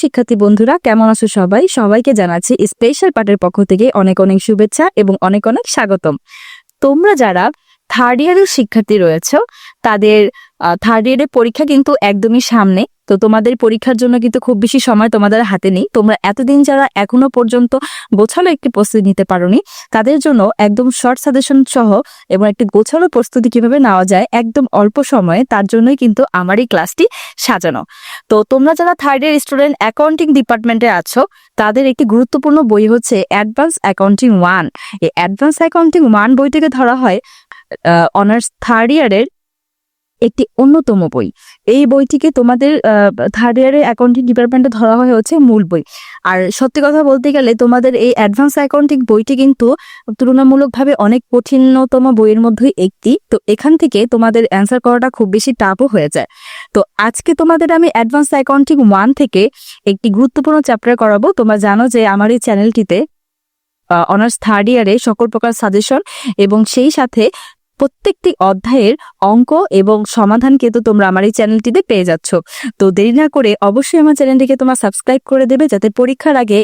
শিক্ষার্থী বন্ধুরা, কেমন আছো সবাই? সবাইকে জানাচ্ছি স্পেশাল পার্টের পক্ষ থেকে অনেক অনেক শুভেচ্ছা এবং অনেক অনেক স্বাগতম। তোমরা যারা থার্ড ইয়ারের শিক্ষার্থী রয়েছে, তাদের থার্ড ইয়ারের পরীক্ষা কিন্তু একদমই সামনে। তো তোমাদের পরীক্ষার জন্য কিন্তু খুব বেশি সময় তোমাদের হাতে নেই। তোমরা এতদিন যারা এখনও পর্যন্ত গোছালো একটি প্রস্তুতি নিতে পারোনি, তাদের জন্য একদম শর্ট সাজেশন সহ এবং একটি গোছালো প্রস্তুতি কীভাবে নেওয়া যায় একদম অল্প সময়ে তার জন্যই কিন্তু আমার এই ক্লাসটি সাজানো। তো তোমরা যারা থার্ড ইয়ার স্টুডেন্ট অ্যাকাউন্টিং ডিপার্টমেন্টে আছো, তাদের একটি গুরুত্বপূর্ণ বই হচ্ছে অ্যাডভান্স অ্যাকাউন্টিং ওয়ান এই অ্যাডভান্স অ্যাকাউন্টিং ওয়ান বইটিকে ধরা হয় অনার্স থার্ড ইয়ারের একটি অন্যতম বই। এই বইটিকে তোমাদের থার্ড ইয়ারের অ্যাকাউন্টিং ডিপার্টমেন্টে ধরা হয় হচ্ছে মূল বই। আর সত্যি কথা বলতে গেলে তোমাদের এই অ্যাডভান্স অ্যাকাউন্টিং বইটি কিন্তু তুলনামূলকভাবে অনেক কঠিনতম বইয়ের মধ্যে একটি। তো এখান থেকে তোমাদের অ্যান্সার করাটা খুব বেশি টাফও হয়ে যায়। তো আজকে তোমাদের আমি অ্যাডভান্স অ্যাকাউন্টিং ওয়ান থেকে একটি গুরুত্বপূর্ণ চ্যাপ্টার করাবো। তোমরা জানো যে আমার এই চ্যানেলটিতে অনার্স থার্ড ইয়ারে সকল প্রকার সাজেশন এবং সেই সাথে প্রত্যেকটি অধ্যায়ের অঙ্ক এবং সমাধান কিন্তু তোমরা আমার এই চ্যানেলটিতে পেয়ে যাচ্ছ। তো দেরি না করে অবশ্যই আমার চ্যানেলটিকে তোমরা সাবস্ক্রাইব করে দেবে যাতে পরীক্ষার আগে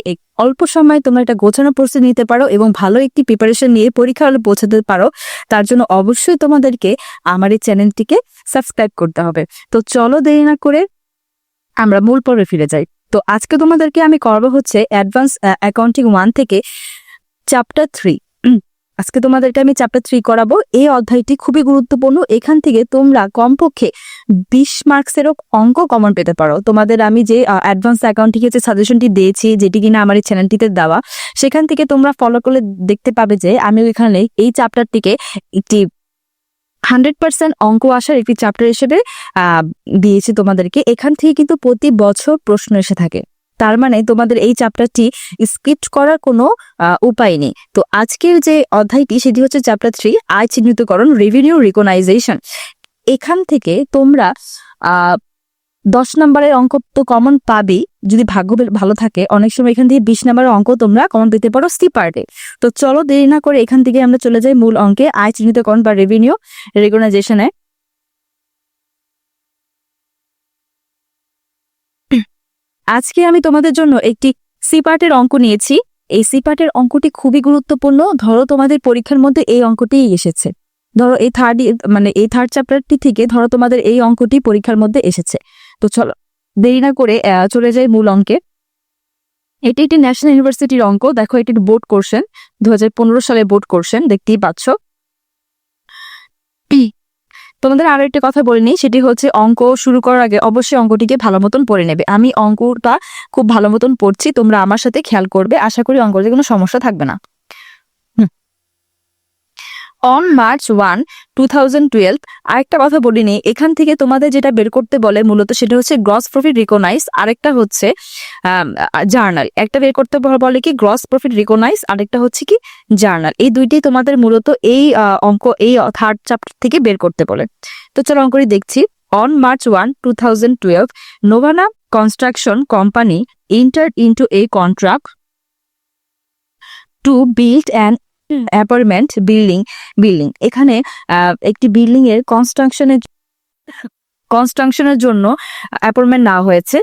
অল্প সময় তোমরা একটা গোছানো প্রস্তুতি নিতে পারো এবং ভালো একটি প্রিপারেশন নিয়ে পরীক্ষা হলে পৌঁছাতে পারো। তার জন্য অবশ্যই তোমাদেরকে আমার এই চ্যানেলটিকে সাবস্ক্রাইব করতে হবে। তো চলো দেরি না করে আমরা মূল পর্বে ফিরে যাই। তো আজকে তোমাদেরকে আমি করব হচ্ছে অ্যাডভান্স অ্যাকাউন্টিং ওয়ান থেকে চ্যাপ্টার থ্রি আজকে তোমাদেরকে আমি চ্যাপ্টার থ্রি করাবো। এই অধ্যায়টি খুবই গুরুত্বপূর্ণ। এখান থেকে তোমরা কমপক্ষে বিশ মার্কসেরও অঙ্ক কমন পেতে পারো। তোমাদের আমি যে অ্যাডভান্স অ্যাকাউন্টিংয়ে যে সাজেশনটি দিয়েছি, যেটি কিনা আমার এই চ্যানেলটিতে দেওয়া, সেখান থেকে তোমরা ফলো করলে দেখতে পাবে যে, আমি ওইখানে এই চ্যাপ্টারটিকে একটি হান্ড্রেড পার্সেন্ট অঙ্ক আসার একটি চ্যাপ্টার হিসেবে দিয়েছি তোমাদেরকে। এখান থেকে কিন্তু প্রতি বছর প্রশ্ন এসে থাকে। তার মানে তোমাদের এই চ্যাপ্টারটি স্কিপ্ট করার কোনো উপায় নেই। তো আজকের যে অধ্যায়টি সেটি হচ্ছে চ্যাপ্টার থ্রি আয় চিহ্নিতকরণ রেভিনিউ রিকগনাইজেশন এখান থেকে তোমরা দশ নম্বরের অঙ্ক তো কমন পাবেই, যদি ভাগ্য ভালো থাকে। অনেক সময় এখান থেকে বিশ নম্বরের অঙ্ক তোমরা কমন পেতে পারো সি পার্টে তো চলো দেরি না করে এখান থেকে আমরা চলে যাই মূল অঙ্কে, আয় চিহ্নিতকরণ বা রেভিনিউ রেকগনাইজেশনে আজকে আমি তোমাদের জন্য একটি সি পার্টের অঙ্ক নিয়েছি। এই সি পার্টের অঙ্কটি খুবই গুরুত্বপূর্ণ। ধরো তোমাদের পরীক্ষার মধ্যে এই অঙ্কটি এসেছে। ধরো এই থার্ড মানে এই থার্ড চ্যাপ্টারটি থেকে ধরো তোমাদের এই অঙ্কটি পরীক্ষার মধ্যে এসেছে। তো চলো, দেরি না করে চলে যাই মূল অঙ্কে। এটি একটি ন্যাশনাল ইউনিভার্সিটির অঙ্ক। দেখো এটি বোর্ড কোর্সেন দু সালে বোর্ড কোর্সেন দেখতেই পাচ্ছ। তোমাদের আরও একটা কথা বলে নিই, সেটি হচ্ছে অঙ্ক শুরু করার আগে অবশ্যই অঙ্কটিকে ভালো মতন পড়ে নেবে। আমি অঙ্কটা খুব ভালো মতন পড়ছি, তোমরা আমার সাথে খেয়াল করবে। আশা করি অঙ্কটিতে কোনো সমস্যা থাকবে না। On March one two thousand twelve আরেকটা কথা বলিনি এখান থেকে তোমাদের যেটা বের করতে বলে মূলত সেটা হচ্ছে গ্রস প্রফিট রিকোনাইজ আরেকটা হচ্ছে জার্নাল একটা বের করতে বলে কি গ্রস প্রফিট রিকোনাইজ আরেকটা হচ্ছে কি জার্নাল এই দুইটাই তোমাদের মূলত এই অঙ্ক, এই থার্ড চ্যাপ্টার থেকে বের করতে বলে। তো চলো অঙ্কটি দেখছি on March one two thousand twelve Navona construction company enter into a contract to build and apartment building building এখানে একটি বিল্ডিং এর কনস্ট্রাকশনের কনস্ট্রাকশনের জন্য অ্যাপয়েন্টমেন্ট নেওয়া হয়েছে।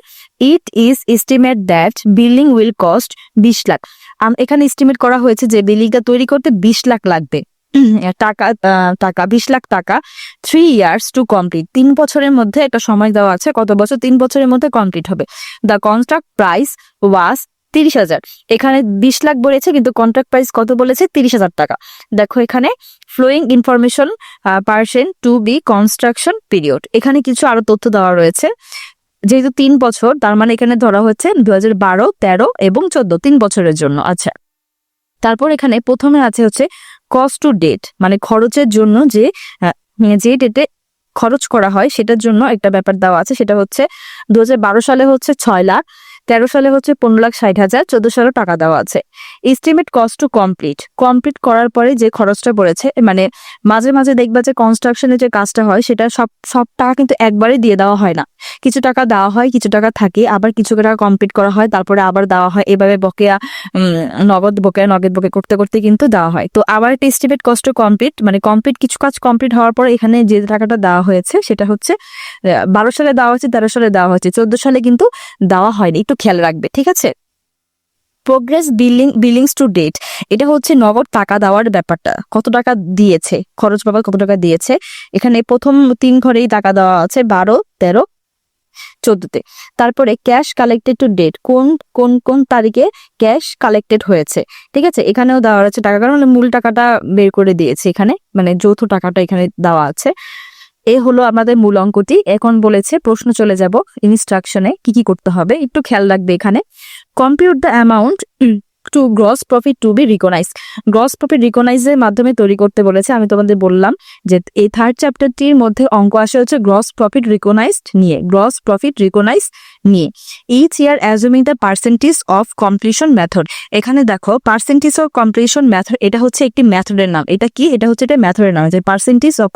It is estimate that building will cost বিশ লাখ। এখানে এস্টিমেট করা হয়েছে যে বিল্ডিংটা তৈরি করতে বিশ লাখ লাগবে। টাকা টাকা, বিশ লাখ টাকা। থ্রি ইয়ার্স টু কমপ্লিট তিন বছরের মধ্যে একটা সময় দেওয়া আছে। কত বছর? তিন বছরের মধ্যে কমপ্লিট হবে। দ্য কনস্ট্রাক্ট প্রাইস ওয়াজ তিরিশ হাজার। এখানে বিশ লাখ বলেছে, কিন্তু কন্ট্রাক্ট প্রাইস কত বলেছে? তিরিশ হাজার টাকা। দেখো এখানে flowing information percent to be construction period এখানে কিছু আরও তথ্য দেওয়া রয়েছে। যেহেতু তিন বছর, তার মানে এখানে ধরা হচ্ছে দু হাজার বারো, তেরো এবং চোদ্দ, তিন বছরের জন্য। আচ্ছা তারপর এখানে প্রথমে আছে হচ্ছে কস্ট টু ডেট মানে খরচের জন্য যে যে ডেটে খরচ করা হয়, সেটার জন্য একটা ব্যাপার দেওয়া আছে। সেটা হচ্ছে দু হাজার বারো সালে হচ্ছে ছয় লাখ তেরো সালে হচ্ছে পনেরো লাখ ষাট হাজার, চোদ্দ সালে টাকা দেওয়া আছে। Estimate cost to complete complete করার পরে যে খরচটা পড়েছে মানে মাঝে মাঝে দেখবা যে কনস্ট্রাকশনের যে কাজটা হয়, সেটা সব সব টাকা কিন্তু একবারে দিয়ে দেওয়া হয় না। কিছু টাকা দেওয়া হয়, কিছু টাকা থাকে, আবার কিছু টাকা কমপ্লিট করা হয়, তারপরে আবার দেওয়া হয়। এভাবে বকেয়া নগদ বকেয়া, নগদ বকে করতে করতে কিন্তু দেওয়া হয়। তো আবার একটা এস্টিমেট কষ্ট কমপ্লিট মানে কমপ্লিট কিছু কাজ কমপ্লিট হওয়ার পর এখানে যে টাকাটা দেওয়া হয়েছে, সেটা হচ্ছে বারো সালে দেওয়া হয়েছে, তেরো সালে দেওয়া হয়েছে। চোদ্দ সালে কিন্তু দেওয়া হয়নি। একটু খেয়াল রাখবে, ঠিক আছে? Progress billing billings to date এটা হচ্ছে নগদ টাকা দেওয়ার ব্যাপারটা। কত টাকা দিয়েছে? খরচ বাবদ কত টাকা দিয়েছে? এখানে প্রথম তিন ঘরেই টাকা দেওয়া আছে, বারো, তেরো চোদ্দতে তারপরে ক্যাশ কালেক্টেড টু ডেট কোন কোন কোন তারিখে ক্যাশ কালেক্টেড হয়েছে? ঠিক আছে? এখানেও দেওয়া আছে টাকা, কারণ মূল টাকাটা বের করে দিয়েছে এখানে মানে যৌথ টাকাটা এখানে দেওয়া আছে। এ হলো আমাদের মূল অঙ্কটি। এখন বলেছে, প্রশ্ন চলে যাব ইনস্ট্রাকশনে কি কি করতে হবে? একটু খেয়াল রাখবে এখানে। Compute the amount to gross profit to be recognize gross profit রিকনাইজের মাধ্যমে তৈরি করতে বলেছে, আমি তোমাদের বললাম যে এই থার্ড চ্যাপ্টারটির মধ্যে অঙ্ক আসে হচ্ছে গ্রস প্রফিট রিকনাইজড নিয়ে গ্রস প্রফিট রিকনাইজ নিয়ে। Each year assuming the percentage of completion method এখানে দেখো পার্সেন্টেজ অফ কমপ্লিশন মেথড এটা হচ্ছে একটি মেথডের নাম। এটা কি? এটা হচ্ছে এটা মেথডের নাম। যে পার্সেন্টেজ অফ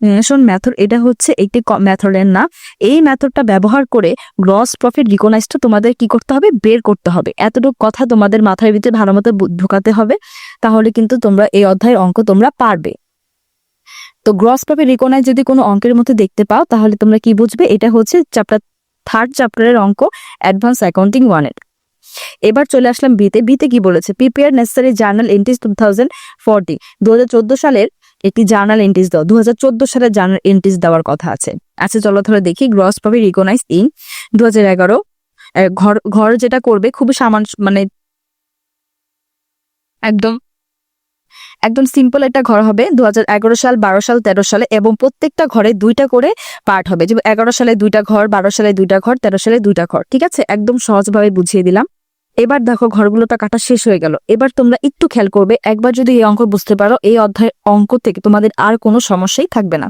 কমপ্লিশন মেথড, এটা হচ্ছে একটি মেথডের নাম। এই মেথডটা ব্যবহার করে গ্রস প্রফিট রিকনাইজটা তোমাদের কি করতে হবে? বের করতে হবে। এতটুকু কথা তোমাদের মাথার ভিতরে ভালো মতো ঢোকাতে হবে, তাহলে কিন্তু তোমরা এই অধ্যায়ের অঙ্ক তোমরা পারবে। তো গ্রস প্রফিট রিকনাইজ যদি কোনো অঙ্কের মধ্যে দেখতে পাও, তাহলে তোমরা কি বুঝবে? এটা হচ্ছে চ্যাপ্টার থার্ড চ্যাপ্টারের অঙ্ক অ্যাডভান্স অ্যাকাউন্টিং ওয়ানের এবার চলে আসলাম বিতে বিতে কি বলেছে? Prepare necessary journal entries two thousand forty দু সালের একটি জার্নাল এন্ট্রিজ দাও। দু সালের জার্নাল এন্ট্রিজ দেওয়ার কথা আছে। আচ্ছা চলো ধরো দেখি। গ্রস পাবে রিকনাইজ ইন দু হাজার এগারো ঘর ঘর যেটা করবে, খুবই সামান্য মানে একদম একদম সিম্পল একটা ঘর হবে। দু হাজার এগারো সাল, বারো সাল, তেরো সালে এবং প্রত্যেকটা ঘরে দুইটা করে পার্ট হবে। যে এগারো সালে দুইটা ঘর, বারো সালে দুইটা ঘর, তেরো সালে দুইটা ঘর, ঠিক আছে? একদম সহজভাবে বুঝিয়ে দিলাম। এবার দেখো ঘরগুলোটা কাটা শেষ হয়ে গেল। এবার তোমরা একটু খেয়াল করবে, একবার যদি এই অঙ্ক বুঝতে পারো, এই অধ্যায়ের অঙ্ক থেকে তোমাদের আর কোনো সমস্যাই থাকবে না।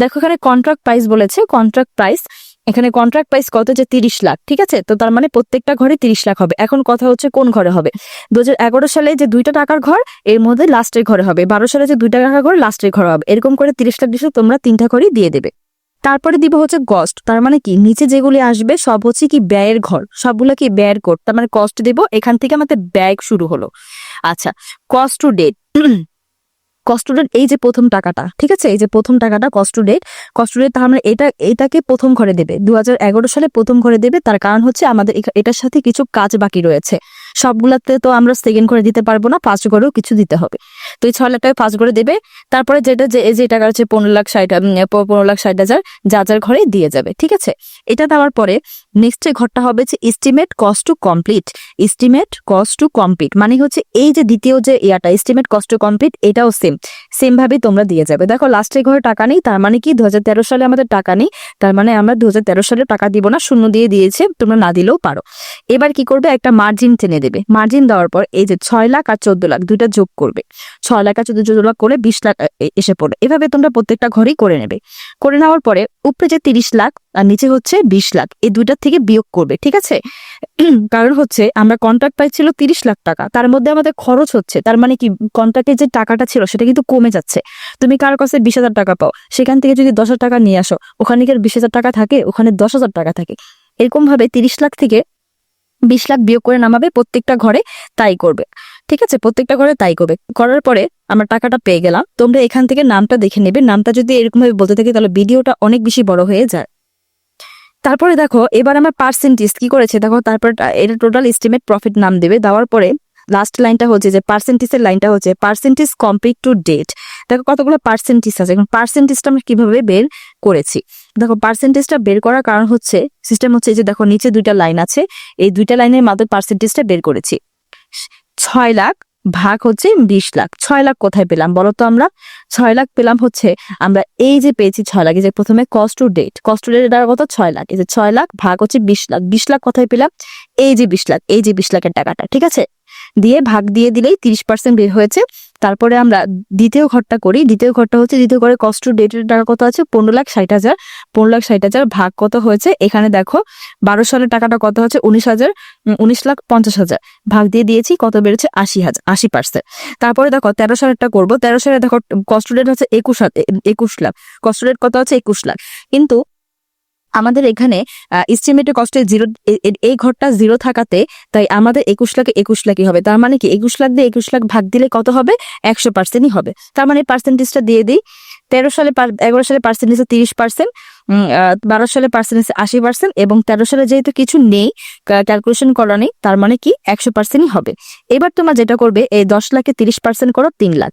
দেখো এখানে কন্ট্রাক্ট প্রাইস বলেছে কন্ট্রাক্ট প্রাইস এখানে কন্ট্রাক্ট প্রাইস কত? যে তিরিশ লাখ, ঠিক আছে? তো তার মানে প্রত্যেকটা ঘরে তিরিশ লাখ হবে। এখন কথা হচ্ছে কোন ঘরে হবে? দু হাজার এগারো সালে যে দুইটা টাকার ঘর, এর মধ্যে লাস্টের ঘরে হবে। বারো সালে যে দুইটা টাকার ঘর লাস্টের ঘরে হবে। এরকম করে তিরিশ লাখ দিশে তোমরা তিনটা ঘরই দিয়ে দেবে। তারপরে দিব হচ্ছে কস্ট তার মানে কি? নিচে যেগুলি আসবে সব হচ্ছে কি ব্যয়ের ঘর। সবগুলো কি ব্যয়ের কোড তার মানে কস্ট দিব। এখান থেকে আমাদের ব্যয় শুরু হলো। আচ্ছা cost to date cost date এই যে প্রথম টাকাটা, ঠিক আছে? এই যে প্রথম টাকাটা কস্ট ডেট কস্ট ডেট তার মানে এটা, এটাকে প্রথম ঘরে দেবে। দু হাজার এগারো সালে প্রথম ঘরে দেবে। তার কারণ হচ্ছে আমাদের এটার সাথে কিছু কাজ বাকি রয়েছে। সবগুলাতে তো আমরা সেকেন্ড করে দিতে পারব না ফার্স্ট ঘরেও কিছু দিতে হবে। তো এই ছয় লাখ টাকা ফার্স্ট করে দেবে, তারপরে যেটা যে যে টাকা হচ্ছে পনেরো লাখ ষাট পনেরো লাখ ষাট হাজার, যা যার ঘরে দিয়ে যাবে, ঠিক আছে? এটা দেওয়ার পরে নেক্সট ঘরটা হবে যে estimate cost to complete estimate cost to complete মানে হচ্ছে এই যে দ্বিতীয় যে ইয়াটা এস্টিমেট কস্ট টু কমপ্লিট এটাও সেম সেম ভাবে তোমরা দিয়ে যাবে। দেখো লাস্টে ঘরে টাকা নেই, তার মানে কি? দু হাজার তেরো সালে আমাদের টাকা নেই, তার মানে আমরা দুহাজার তেরো সালে টাকা দিব না, শূন্য দিয়ে দিয়েছে, তোমরা না দিলেও পারো। এবার কি করবে? একটা মার্জিন টেনে দেবে। মার্জিন দেওয়ার পর এই যে ছয় লাখ আর চোদ্দ লাখ দুইটা যোগ করবে। ছয় লাখ আর চোদ্দ চোদ্দ লাখ করে বিশ লাখ এসে পড়বে। এভাবে তোমরা প্রত্যেকটা ঘরেই করে নেবে। করে নেওয়ার পরে উপরে যে তিরিশ লাখ আর নিচে হচ্ছে বিশ লাখ। এই দুইটার থেকে বিয়োগ করবে, ঠিক আছে? কারণ হচ্ছে আমরা কন্ট্রাক্ট পাইছিল তিরিশ লাখ টাকা। তার মধ্যে আমাদের খরচ হচ্ছে, তার মানে কি? কন্ট্রাক্টের যে টাকাটা ছিল সেটা কিন্তু কমে যাচ্ছে। তুমি কার কাছে বিশ হাজার টাকা পাও, সেখান থেকে যদি দশ হাজার টাকা নিয়ে আসো, ওখানে কি বিশ হাজার টাকা থাকে? ওখানে দশ হাজার টাকা থাকে। এরকম ভাবে তিরিশ লাখ থেকে বিশ লাখ বিয়োগ করে নামাবে প্রত্যেকটা ঘরে, তাই করবে। ঠিক আছে? প্রত্যেকটা ঘরে তাই করবে। করার পরে আমরা টাকাটা পেয়ে গেলাম। তোমরা এখান থেকে নামটা দেখে নেবে। নামটা যদি এরকমভাবে বলতে থাকি, তাহলে ভিডিওটা অনেক বেশি বড় হয়ে যায়। তারপরে দেখো, এবার আমার পার্সেন্টেজ কি করেছে? দেখো, তারপর এটা টোটাল এস্টিমেট প্রফিট নাম দেবে। দেওয়ার পরে লাস্ট লাইনটা হচ্ছে যে পার্সেন্টেজের লাইনটা হচ্ছে পার্সেন্টেজ কমপ্লিট টু ডেট দেখো, কতগুলো পার্সেন্টেজ আছে? এখন পার্সেন্টেজটা আমরা কীভাবে বের করেছি? দেখো পার্সেন্টেজটা বের করার কারণ হচ্ছে সিস্টেম হচ্ছে যে দেখো, নিচে দুইটা লাইন আছে। এই দুইটা লাইনের মাধ্যমে পার্সেন্টেজটা বের করেছি। ছয় লাখ ভাগ হচ্ছে বিশ লাখ। ছয় লাখ কোথায় পেলাম বলো তো আমরা? ছয় লাখ পেলাম হচ্ছে আমরা এই যে পেয়েছি ছয় লাখ, এই যে প্রথমে কস্ট ডেট কস্ট ডেট দ্বারা কত? ছয় লাখ। এই যে ছয় লাখ ভাগ হচ্ছে বিশ লাখ। বিশ লাখ কোথায় পেলাম? এই যে বিশ লাখ, এই যে বিশ লাখের টাকাটা, ঠিক আছে? দিয়ে ভাগ দিয়ে দিলেই তিরিশ পার্সেন্ট বের হয়েছে। তারপরে আমরা দ্বিতীয় ঘরটা করি। দ্বিতীয় ঘরটা হচ্ছে, দ্বিতীয় ঘরে কস্ট টু ডেটের টাকা কত আছে? পনেরো লাখ ষাট হাজার। পনেরো লাখ ষাট হাজার ভাগ কত হয়েছে? এখানে দেখো, বারো সালের টাকাটা কত হচ্ছে উনিশ হাজার উনিশ লাখ পঞ্চাশ হাজার। ভাগ দিয়ে দিয়েছি, কত বেড়েছে? আশি হাজার, আশি পার্সেন্ট তারপরে দেখো, তেরো সালেরটা করব। তেরো সালে দেখো কস্ট রেট হচ্ছে একুশ একুশ লাখ। কস্ট রেট কত আছে? একুশ লাখ। কিন্তু আমাদের এখানে এস্টিমেটেড কস্টে জিরো এই ঘরটা জিরো থাকাতে তাই আমাদের একুশ লাখে একুশ লাখই হবে। তার মানে কি, একুশ লাখ দিয়ে একুশ লাখ ভাগ দিলে কত হবে? একশো পার্সেন্টই হবে। তার মানে পার্সেন্টেজটা দিয়ে দিই। তেরো সালে এগারো সালে পার্সেন্টেজ তিরিশ পার্সেন্ট বারো সালে পার্সেন্টেজ আশি পার্সেন্ট এবং তেরো সালে যেহেতু কিছু নেই ক্যালকুলেশন করা নেই, তার মানে কি, একশো পার্সেন্টই হবে। এবার তোমরা যেটা করবে, এই দশ লাখে তিরিশ পার্সেন্ট করো, তিন লাখ।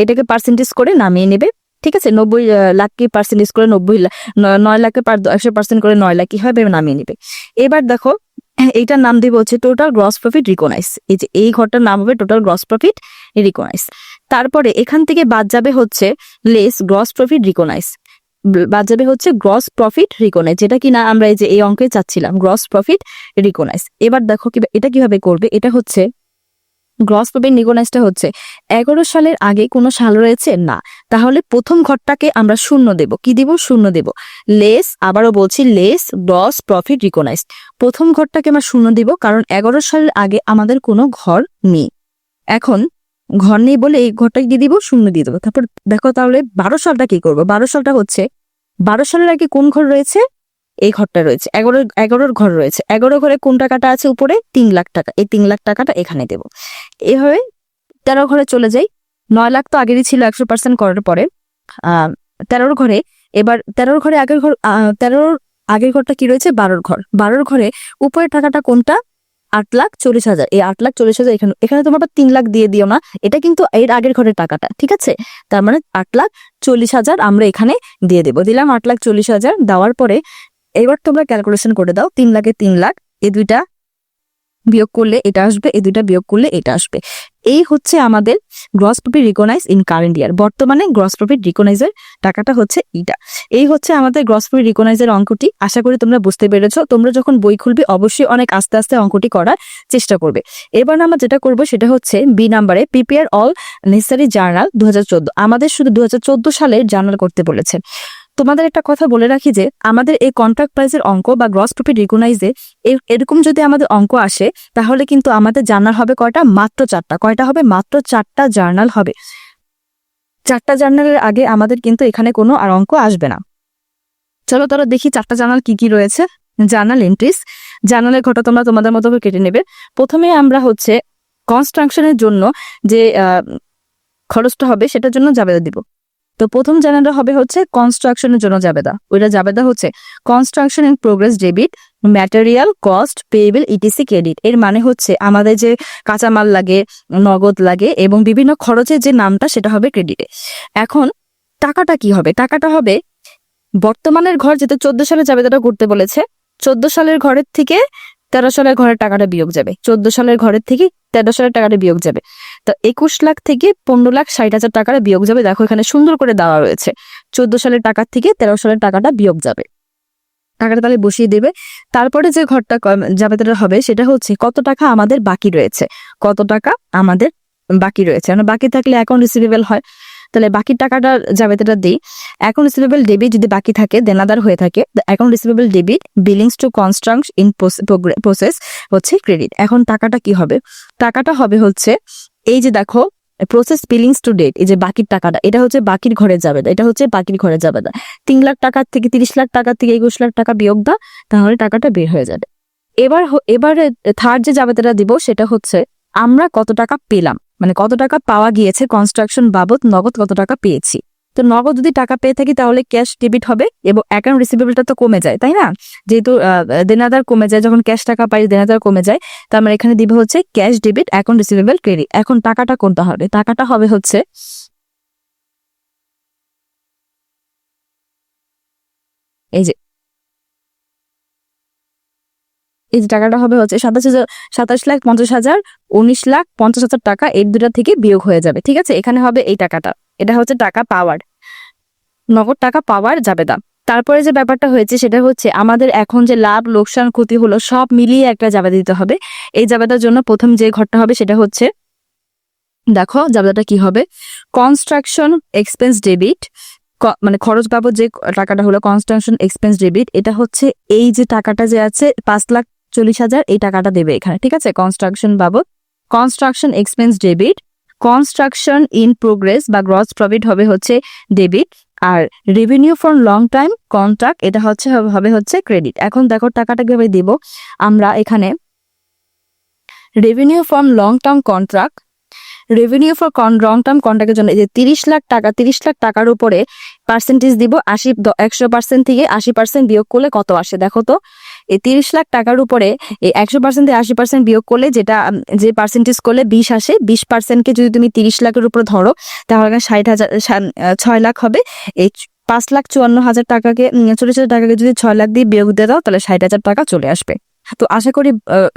এটাকে পার্সেন্টেজ করে নামিয়ে নেবে। ঠিক আছে, নব্বই লাখকে পার্সেন্টেজ করে নব্বই নয় লাখে একশো পার্সেন্ট করে নয় লাখ কি হবে নামিয়ে নিবে? এবার দেখো, এইটার নাম দিব হচ্ছে টোটাল গ্রস প্রফিট রিকোনাইজ এই যে, এই ঘরটার নাম হবে টোটাল গ্রস প্রফিট রিকোনাইজ তারপরে এখান থেকে বাদ যাবে হচ্ছে লেস গ্রস প্রফিট রিকোনাইজ বাদ যাবে হচ্ছে গ্রস প্রফিট রিকোনাইজ যেটা কিনা আমরা এই যে, এই অঙ্কে চাচ্ছিলাম গ্রস প্রফিট রিকোনাইজ এবার দেখো কি এটা কীভাবে করবে? এটা হচ্ছে গ্রস প্রফিট রিকোনাইজটা হচ্ছে। এগারো সালের আগে কোনো সাল রয়েছে? না। তাহলে প্রথম ঘরটাকে আমরা শূন্য দেব। কি দিব? শূন্য দেব। লেস, আবারও বলছি লেস, গ্রস, প্রফিট রিকোনাইজ প্রথম ঘরটাকে আমরা শূন্য দিব কারণ এগারো সালের আগে আমাদের কোনো ঘর নেই। এখন ঘর নেই বলে এই ঘরটাকে দিয়ে দিব? শূন্য দিয়ে দেবো। তারপর দেখো তাহলে বারো সালটা কি করব? বারো সালটা হচ্ছে, বারো সালের আগে কোন ঘর রয়েছে? এই ঘরটা রয়েছে। এগারো, এগারোর ঘর রয়েছে। এগারো ঘরে কোন টাকাটা আছে উপরে? তিন লাখ টাকা। এই তিন লাখ টাকাটা এখানে দেব। এভাবে তেরো ঘরে চলে যাই। নয় লাখ তো আগেরই ছিল, একশো পার্সেন্ট করার পরে। তেরোর ঘরে এবার, তেরোর ঘরে আগের ঘর তেরোর আগের ঘরটা কি রয়েছে? বারোর ঘর। বারোর ঘরে উপরের টাকাটা কোনটা? আট লাখ চল্লিশ হাজার। এই আট লাখ চল্লিশ হাজার এখানে এখানে তোমার তিন লাখ দিয়ে দিও না। এটা কিন্তু এর আগের ঘরের টাকাটা, ঠিক আছে? তার মানে আট লাখ চল্লিশ হাজার আমরা এখানে দিয়ে দেবো। দিলাম আট লাখ চল্লিশ হাজার। দেওয়ার পরে এবার তোমরা ক্যালকুলেশন করে দাও, তিন লাখে তিন লাখ এই দুইটা বিয়োগ করলে এটা আসবে এই দুইটা বিয়োগ করলে এটা আসবে। এই হচ্ছে আমাদের gross profit recognise in current year বর্তমানে গ্রস প্রফিট রিকোনাইজের টাকাটা হচ্ছে এইটা। এই হচ্ছে আমাদের গ্রস প্রফিট রিকোনাইজের অঙ্কটি। আশা করি তোমরা বুঝতে পেরেছ। তোমরা যখন বই খুলবে, অবশ্যই অনেক আস্তে আস্তে অঙ্কটি করার চেষ্টা করবে। এবার আমরা যেটা করব, সেটা হচ্ছে বি নাম্বারে প্রিপেয়ার অল নেসারি জার্নাল দু হাজার চোদ্দ। আমাদের শুধু দু সালের জার্নাল করতে বলেছে। তোমাদের একটা কথা বলে রাখি যে, আমাদের এই কন্ট্রাক্ট প্রাইসের অঙ্ক বা গ্রস প্রফিট রিকোনাইজে এরকম যদি আমাদের অঙ্ক আসে, তাহলে কিন্তু আমাদের জার্নাল হবে কয়টা? মাত্র চারটা। কয়টা হবে? মাত্র চারটা জার্নাল হবে। চারটা জার্নালের আগে আমাদের কিন্তু এখানে কোনো আর অঙ্ক আসবে না। চলো তোরা দেখি চারটা জার্নাল কি কি রয়েছে। জার্নাল এন্ট্রিস জার্নালের ঘটা তোমরা তোমাদের মতো করে কেটে নেবে। প্রথমে আমরা হচ্ছে কনস্ট্রাকশনের জন্য যে খরচটা হবে, সেটার জন্য জাবেদা দিব। তো প্রথম জার্নালটা হবে হচ্ছে কনস্ট্রাকশনের জন্য জাবেদা। ওইটা জাবেদা হচ্ছে construction in progress debit material cost payable ETC credit এর মানে হচ্ছে আমাদের যে কাঁচামাল লাগে, নগদ লাগে এবং বিভিন্ন খরচের যে নামটা সেটা হবে ক্রেডিটে এখন টাকাটা কি হবে? টাকাটা হবে বর্তমানের ঘর যেহেতু চোদ্দ সালে জাবেদাটা করতে বলেছে, চোদ্দ সালের ঘরের থেকে তেরো সালের ঘরের টাকাটা বিয়োগ যাবে। চোদ্দ সালের ঘরের থেকে তেরো সালের টাকাটা বিয়োগ যাবে। তো একুশ লাখ থেকে পনেরো লাখ ষাট হাজার টাকাটা বিয়োগ যাবে। দেখো এখানে সুন্দর করে দেওয়া রয়েছে। চোদ্দ সালের টাকার থেকে তেরো সালের টাকাটা বিয়োগ যাবে। টাকাটা তাহলে বসিয়ে দেবে। তারপরে যে ঘরটা জাবেদাটা হবে সেটা হচ্ছে কত টাকা আমাদের বাকি রয়েছে। কত টাকা আমাদের বাকি রয়েছে। মানে বাকি থাকলে অ্যাকাউন্ট রিসিভেবল হয়। তাহলে বাকি টাকাটা জাবেদাটা দিই। অ্যাকাউন্ট রিসিভেবল ডেবিট যদি বাকি থাকে দেনাদার হয়ে থাকে account receivable debit billings to construct in process হচ্ছে ক্রেডিট এখন টাকাটা কি হবে? টাকাটা হবে হচ্ছে এই যে দেখো প্রসেস বিলিংস টু ডেট এই যে বাকির টাকাটা, এটা হচ্ছে বাকির ঘরে যাবে না, এটা হচ্ছে বাকির ঘরে যাবে না। তিন লাখ টাকার থেকে তিরিশ লাখ টাকার থেকে একুশ লাখ টাকা বিয়োগ দা তাহলে টাকাটা বের হয়ে যাবে। এবার এবার থার্ড যে জাবেদাটা দিব, সেটা হচ্ছে আমরা কত টাকা পেলাম মানে কত টাকা পাওয়া গিয়েছে কনস্ট্রাকশন বাবদ নগদ কত টাকা পেয়েছি। তো নগদ যদি টাকা পেয়ে থাকি তাহলে ক্যাশ ডেবিট হবে এবং অ্যাকাউন্ট রিসিভেবলটা তো কমে যায়, তাই না? যেহেতু দেনাদার কমে যায়, যখন ক্যাশ টাকা পাই দেনাদার কমে যায় তার মানে এখানে দিবে হচ্ছে cash debit account receivable credit এখন টাকাটা কোনটা হবে? টাকাটা হবে হচ্ছে এই যে এই যে টাকাটা হবে হচ্ছে সাতাশ হাজার, সাতাশ লাখ পঞ্চাশ হাজার, উনিশ লাখ পঞ্চাশ হাজার টাকা, এই দুটা থেকে বিয়োগ হয়ে যাবে, ঠিক আছে? এখানে হবে এই টাকাটা। এটা হচ্ছে টাকা পাওয়ার। নগদ টাকা পাওয়ার যাবে দাম তারপরে যে ব্যাপারটা হয়েছে সেটা হচ্ছে আমাদের এখন যে লাভ, লোকসান, ক্ষতি হলো সব মিলিয়ে একটা জাবেদা দিতে হবে। এই জাবেদার জন্য প্রথম যে ঘরটা হবে সেটা হচ্ছে, দেখো জাবেদাটা কি হবে? কনস্ট্রাকশন এক্সপেন্স ডেবিট মানে খরচ বাবদ যে টাকাটা হলো কনস্ট্রাকশন এক্সপেন্স ডেবিট এটা হচ্ছে এই যে টাকাটা যে আছে পাঁচ লাখ চল্লিশ হাজার, এই টাকাটা দেবে এখানে, ঠিক আছে? কনস্ট্রাকশন বাবদ। Construction expense debit construction in progress বা গ্রস প্রফিট হবে হচ্ছে debit R revenue for long time contract এটা হচ্ছে, হবে হচ্ছে ক্রেডিট এখন দেখো টাকাটা কীভাবে দিব? আমরা এখানে revenue from long term contract revenue for long term কন্ট্রাক্টের জন্য যে তিরিশ লাখ টাকা, তিরিশ লাখ টাকার উপরে পার্সেন্টেজ দিব, আশি, একশো পার্সেন্ট থেকে আশি পার্সেন্ট বিয়োগ করলে কত আসে? দেখো তো এই তিরিশ লাখ টাকার উপরে এই একশো পার্সেন্ট থেকে আশি পার্সেন্ট বিয়োগ করলে যেটা যে পার্সেন্টেজ করলে বিশ আসে, বিশ পার্সেন্টকে যদি তুমি তিরিশ লাখের উপর ধরো, তাহলে ষাট হাজার ছয় লাখ হবে। এই পাঁচ লাখ চুয়ান্ন হাজার টাকাকে চল্লিশ ছোট টাকাকে যদি ছয় লাখ দিয়ে বিয়োগ দিয়ে দাও, তাহলে ষাট হাজার টাকা চলে আসবে। তো আশা করি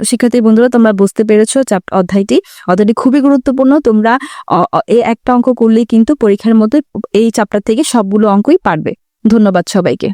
শিক্ষার্থী বন্ধুরা তোমরা বুঝতে পেরেছ চ্যাপ- অধ্যায়টি। অধ্যায়টি খুবই গুরুত্বপূর্ণ। তোমরা এই একটা অঙ্ক করলেই কিন্তু পরীক্ষার মধ্যে এই চাপটার থেকে সবগুলো অঙ্কই পারবে। ধন্যবাদ সবাইকে।